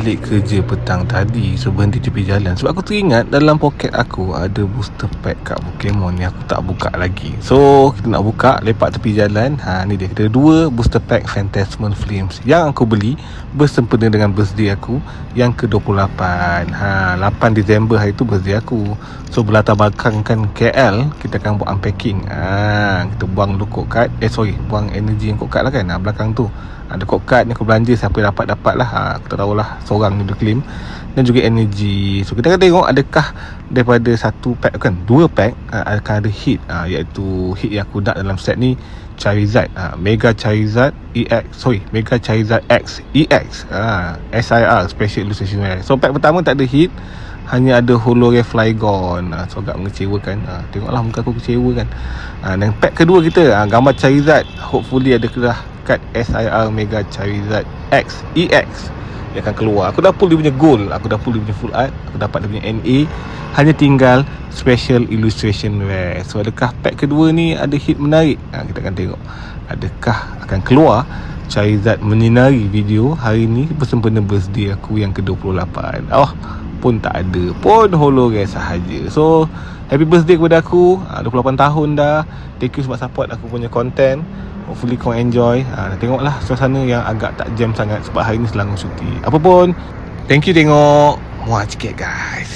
balik kerja petang tadi So berhenti tepi jalan. Sebab aku teringat dalam poket aku Ada booster pack kat Pokemon Ni aku tak buka lagi. So kita nak buka Lepak tepi jalan. Ha, Ni dia. Ada dua booster pack Phantasmal Flames Yang aku beli Bersempena dengan birthday aku Yang ke-28. Ha, 8 Disember hari tu birthday aku. So berlatar belakang kan KL Kita akan buat unpacking. Ha, Kita buang lokok kad. Eh sorry Buang energy yang code card lah kan ha, Belakang tu. Ada code card ni aku belanja siapa dapat dapat lah ha, aku tak tahulah seorang ni dia claim dan juga energy. So kita akan tengok adakah daripada satu pack kan dua pack ha, akan ada hit ha, iaitu hit yang aku nak dalam set ni Charizard. Ha, Mega Charizard EX sorry Mega Charizard X EX ha, SIR Special Illustration so pack pertama tak ada hit hanya ada Holorare Flygon. Ha, so agak mengecewakan ha, tengoklah muka aku kecewa kan ha, dan pack kedua kita ha, gambar Charizard. Hopefully ada kelah kad SIR Mega Charizard X EX dia akan keluar. Aku dah pull dia punya gold aku dah pull dia punya full art. Aku dapat dia punya NA hanya tinggal special illustration rare so adakah pack kedua ni ada hit menarik? Ha, kita akan tengok. Adakah akan keluar? Charizard menyinari video hari ni bersempena birthday aku yang ke-28. Oh pun tak ada. Pun hologram sahaja. So happy birthday kepada aku. 28 tahun dah. Thank you sebab support aku punya content Hopefully kau enjoy. Ha, Tengoklah suasana yang agak tak jam sangat Sebab hari ni Selangor cuti Apa pun Thank you tengok. Muat sikit guys